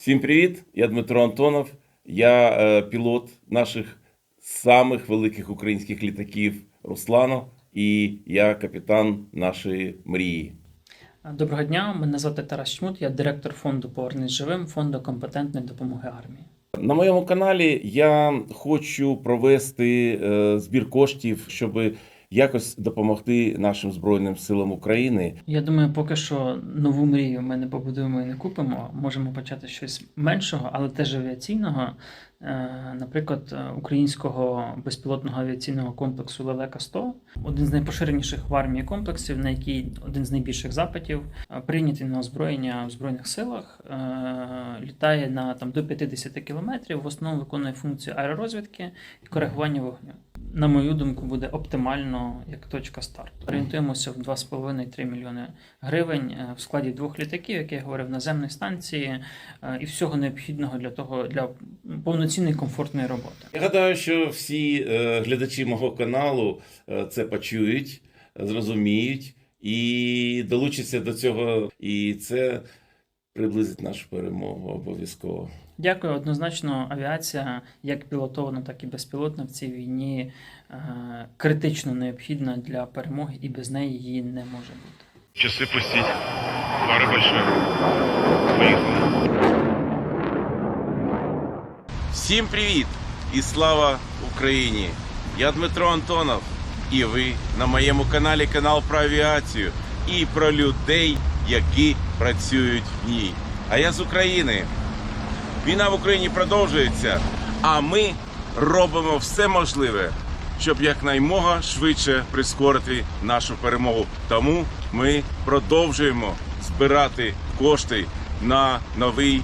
Всім привіт! Я Дмитро Антонов. Я е, пілот наших самих великих українських літаків Руслану, і я капітан нашої мрії. Доброго дня, мене звати Тарас Чмут, я директор фонду Повернись живим, фонду компетентної допомоги армії. На моєму каналі я хочу провести е, збір коштів, щоб якось допомогти нашим Збройним силам України. Я думаю, поки що нову мрію ми не побудуємо і не купимо. Можемо почати щось меншого, але теж авіаційного. Е, Наприклад, е, українського безпілотного авіаційного комплексу Лелека 100 один з найпоширеніших в армії комплексів, на який один з найбільших запитів, е, прийнятий на озброєння в збройних силах, літає на там до 50 кілометрів. В основному виконує функцію аеророзвідки і коригування вогню. На мою думку, буде оптимально як точка старту. Орієнтуємося в 2,5-3 мільйони гривень е, в складі двох літаків, як я говорив, наземної станції е, і всього необхідного для того для повноцінної комфортної роботи. Я гадаю, що всі е, глядачі мого каналу це почують, зрозуміють і долучаться до цього. І це приблизить нашу перемогу обов'язково. Дякую. Однозначно, авіація, як пілотована, так і безпілотна в цій війні е, критично необхідна для перемоги, і без неї її не може бути. Часы пустить. Пары большие. Поехали. Всім привіт і слава Україні! Я Дмитро Антонов, і ви на моєму каналі канал про авіацію і про людей, які працюють в ній. А я з України. Війна в Україні продовжується, а ми робимо все можливе, щоб якнаймога швидше прискорити нашу перемогу. Тому ми продовжуємо збирати кошти на новий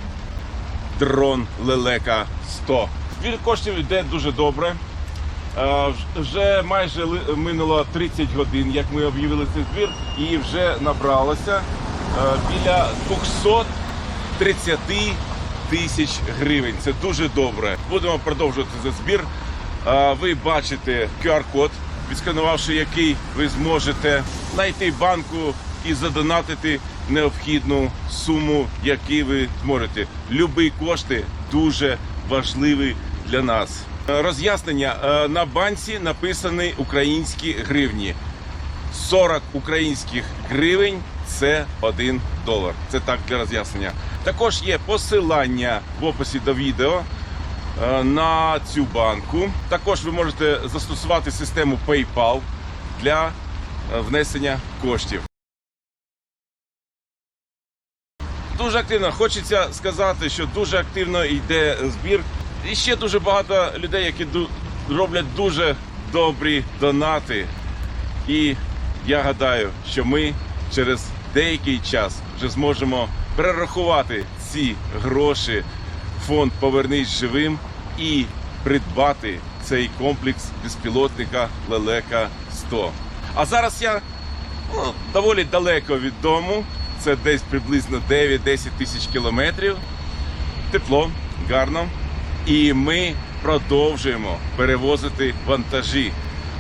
дрон Лелека 100. Збір коштів йде дуже добре. Е, Вже майже минуло 30 годин, як ми об'явили цей збір, і вже набралося е, біля 230 тисяч гривень. Це дуже добре. Будемо продовжувати цей збір. Ви бачите QR-код, відсканувавши який ви зможете знайти банку і задонатити необхідну суму, яку ви зможете. Любі кошти дуже важливі для нас. Роз'яснення на банці написані українські гривні. 40 українських гривень це 1 долар. Це так для роз'яснення. Також є посилання в описі до відео е, на цю банку. Також ви можете застосувати систему PayPal для е, внесення коштів. Дуже активно хочеться сказати, що дуже активно йде збір. І ще дуже багато людей, які роблять дуже добрі донати. І я гадаю, що ми через деякий час вже зможемо перерахувати ці гроші фонд Повернись живим і придбати цей комплекс безпілотника Лелека 100. А зараз я ну, доволі далеко від дому. Це десь приблизно 9-10 тисяч кілометрів. Тепло, гарно. І ми продовжуємо перевозити вантажі.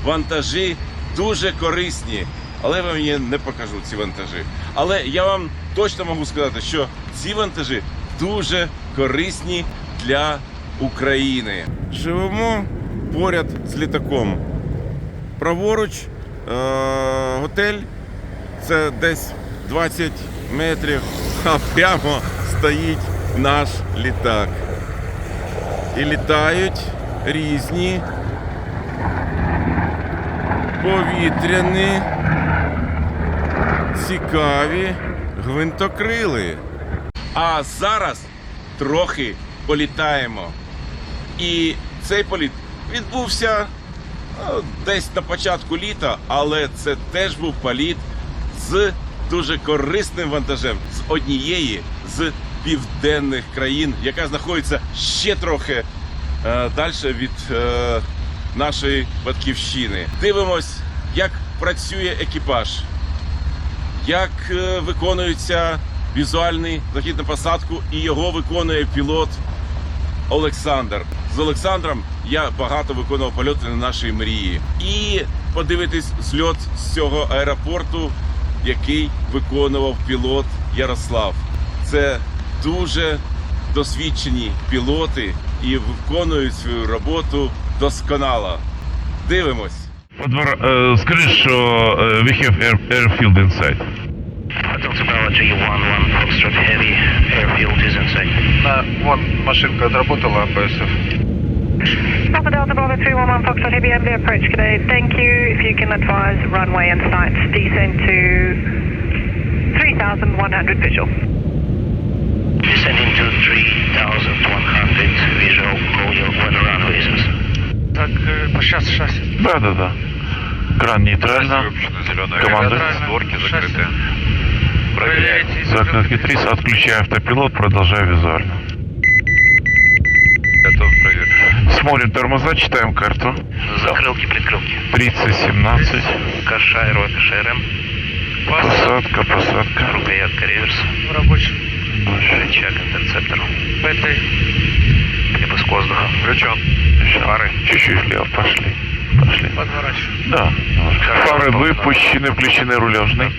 Вантажі дуже корисні, але я вам я не покажу ці вантажі. Але я вам точно можу сказати, що ці вантажі дуже корисні для України. Живемо поряд з літаком. Праворуч е- готель це десь 20 метрів, а прямо стоїть наш літак. І літають різні повітряні, цікаві гвинтокрили. А зараз трохи політаємо. І цей політ відбувся ну, десь на початку літа, але це теж був політ з дуже корисним вантажем з однієї з південних країн, яка знаходиться ще трохи е, далі від е, нашої батьківщини. Дивимось, як працює екіпаж, як е, виконується візуальний захід на посадку, і його виконує пілот Олександр. З Олександром я багато виконував польоти на нашій мрії. І подивитись зльот з цього аеропорту, який виконував пілот Ярослав. Це дуже досвідчені пілоти і виконують свою роботу досконало. Дивимось. Подвор... Е, скажи, що е, we have air, airfield inside. Delta Bravo 311 Foxtrot Heavy Airfield is inside. На, вон машинка отработала АПСФ. Papa Delta Bravo 311 Foxtrot Heavy MD approach today. Thank you. If you can advise runway and sights, descend to 3100 visual. Descending to 3100 Да, да, да. Кран нейтрально. Команда. Створки закрыты. Проверяйте. Закрытки 3, отключаю автопилот, продолжаю визуально. Готов проверить. Смотрим тормоза, читаем карту. Закрылки, предкрылки. 3017. Кашайро, КШРМ. Посадка, посадка. Рукоятка реверс. Рабочий. Рычаг интерцептор. Пятый. Выпуск воздуха. Включен. Фары. Чуть-чуть влево пошли. Пошли. Подворачивай. Да. Фары выпущены, включены рулежный.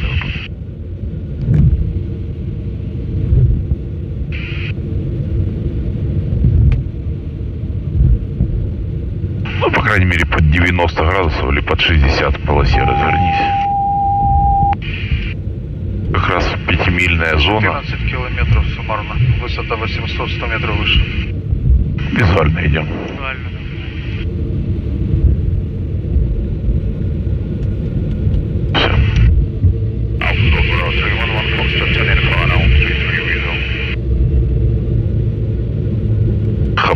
Ну, по крайней мере, под 90 градусов или под 60 в полосе развернись. Как раз пятимильная зона. 14 километров суммарно. Высота 800, 100 метров выше. Визуально идем. Правильно.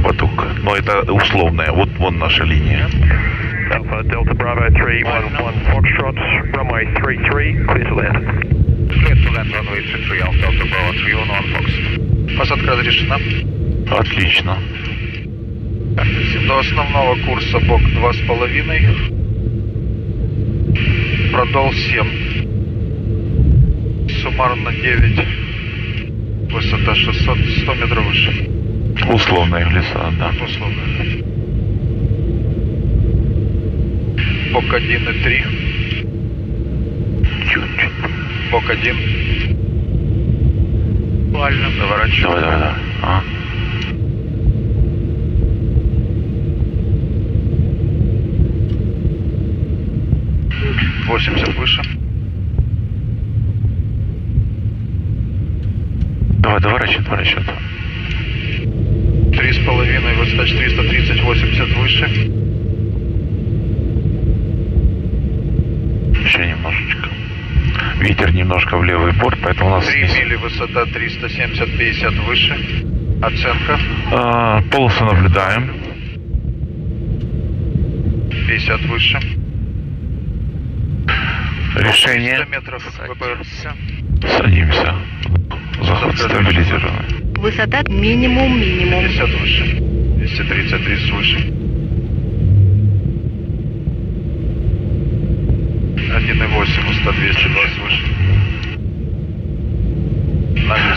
Хабатук. Но это условная. Вот вон наша линия. Alpha Delta Bravo 311 Foxtrot, runway 33, clear to land. Clear to land, runway 33, Alpha Delta Bravo 311 Fox. Посадка разрешена. Отлично. До основного курса бок 2,5. Продол 7. Суммарно 9. Высота 600, 100 метров выше. Условная глиссада, да. Условно. Бок 1 и 3. Чуть-чуть. Бок 1. Правильно. Заворачиваем. Давай, давай, давай. А. — 170-50 выше. Оценка. А, полосу наблюдаем. 50 выше. Решение. 100 метров Садимся. Садимся. Заход стабилизированный. Высота минимум, минимум. 50 выше. 230, 30 выше. 1,8, 100, 220 выше.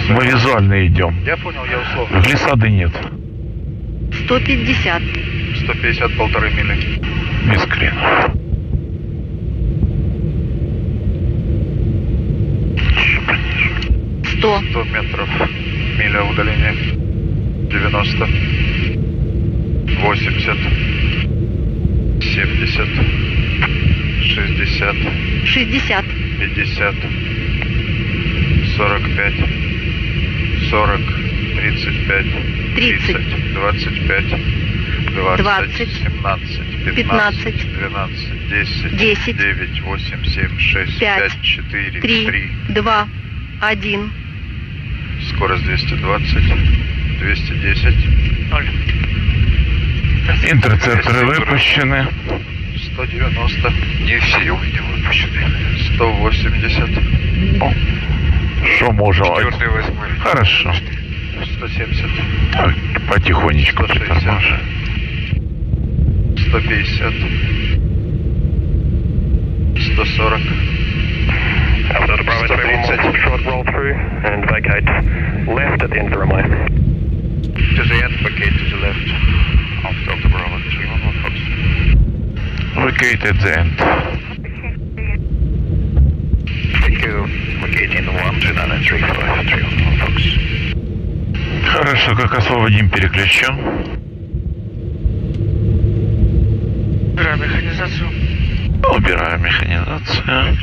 Мы визуально идем. Я понял, я условно. Глиссады нет. 150. 150, полторы мили. Без крена. Чуть пониже. 100. 100 метров. Миля удаления. 90. 80. 70. 60. 60. 50. 45. 40. 35. 30. 25. 20. 20, 17. 15, 12. 10. 10, 9. 8. 7. 6. 5, 5. 4. 3, 3. 2, 1. Скорость 220. 210. Ноль. Интерцепторы выпущены. 190. Не все не выпущены. 180. Что можем? Четвертый, восьмой. Хорошо. 170. Так, потихонечку 160. притормаживаем. 150. 140. Alpha Delta Bravo 311 130. Foxtrot, roll through and vacate left at the end Хорошо, как освободим, переключу. Убираем механизацию. Убираем механизацию.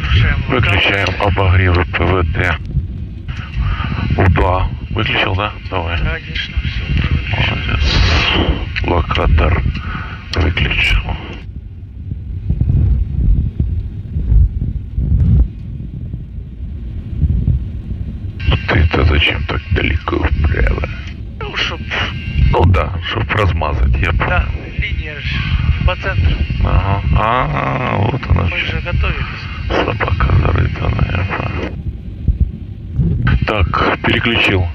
Выключаем обогревы ПВД. У2. Выключил, да? Давай. Конечно, все. Молодец. Локатор выключил. Ну ты-то зачем так далеко вправо? Ну, чтоб, Ну да, чтоб размазать, я понял. да, линия ж по центру. Ага. А, вот она. Мы же готовились. Собака зарыта, наверное. Так, переключил.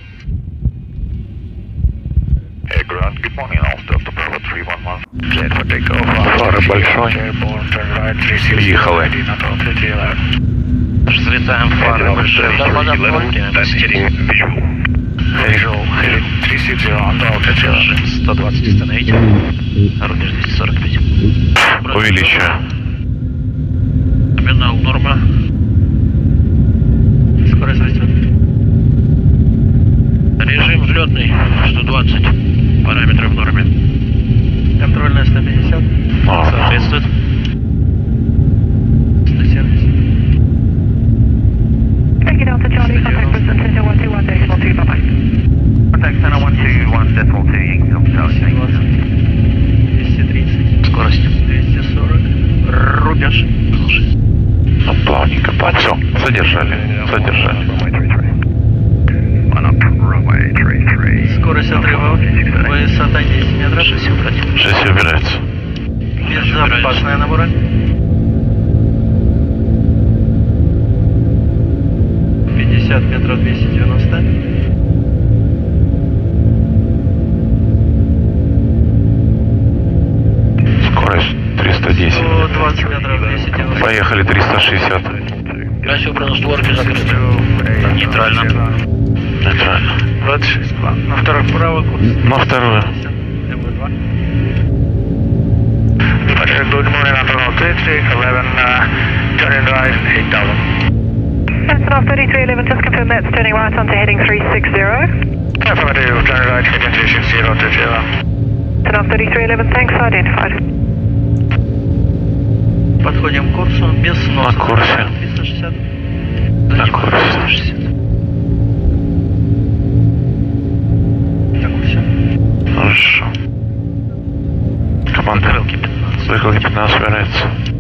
Hey, ground, good morning, Alpha Delta Bravo 311. Cleared for takeoff. Фары большой. Ехали. Взлетаем фары большие. Visual, 360 on Delta 120 остановить. Рубеж 245. Увеличиваю. Номинал норма. Скорость растет. Режим взлетный 120. Параметры в норме. Контрольная 150. Ага. Соответствует. 170. Thank you, Delta Charlie. Contact person center 121 decimal 2. Bye bye. Contact center 121 decimal 2, Yankee Delta Charlie. Thank you. 230. Скорость. 240. Рубеж. Ну, плавненько. Все, задержали. Задержали. Поехали 360. Красиво бронестворки закрыты. Нейтрально. Нейтрально. 26 На второй вправо курс. На вторую. МВ2. Good morning, Antonov 33, 11, uh, turning right, 8000. Antonov 3311, just confirm that's turning right onto heading 360. Affirmative, turning right, heading 360 to zero. Antonov 3311, thanks, identified. Подходим к курсу. Без сноса. На курсе. 360. На курсе. 360. На курсе. Хорошо. Команда. Стрелки 15. Выколки 15 убирается.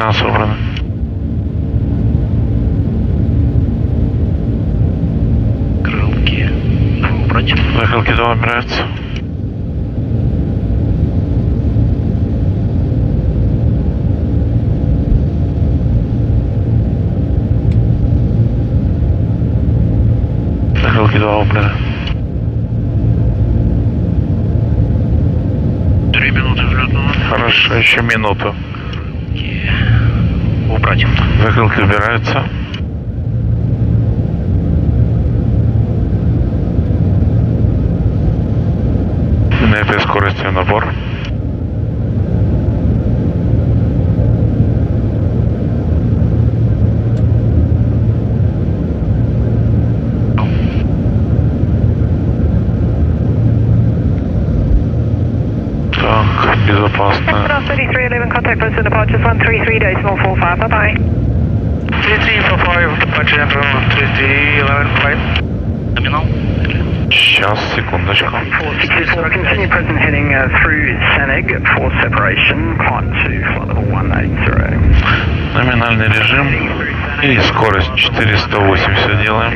Одна собрана. Крылки. Убрать. Закрылки дома нравятся. Закрылки два убрана. Три минуты взлетного. Хорошо, еще минуту. Убрать. Выколки убираются. На этой скорости набор. 3311, contact person departures 133 decimal 45. Bye bye. 3345, departure Antonov 3311, flight. Номинал. Сейчас, секундочку. Continue present heading uh, through Seneg for separation, climb to flight level 180. Номинальный режим. И скорость 480 делаем.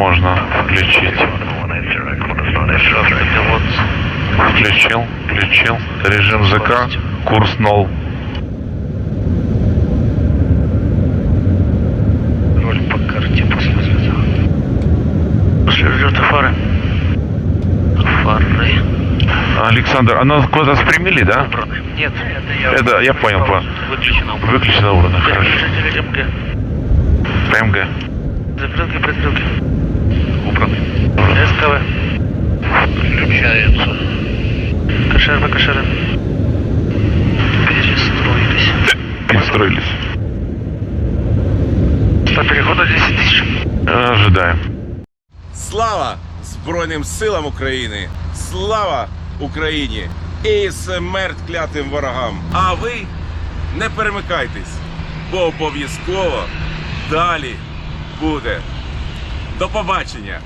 можно включить. Включил, включил. Режим ЗК, курс 0. Роль по карте после звезда. Фары. Фары. Александр, она куда-то спрямили, да? Нет, это я... Это, я понял, по... Выключено убрано. Выключено убрано, хорошо. ПМГ. ПМГ. Запрелки. Убраны. СКВ. Включается. КШР, КШР. Перестроились. Перестроились. По переходу 10 тысяч. Ожидаем. Слава Збройним силам України! Слава Україні! І смерть клятим ворогам! А ви не перемикайтесь, бо обов'язково далі буде. До побачення!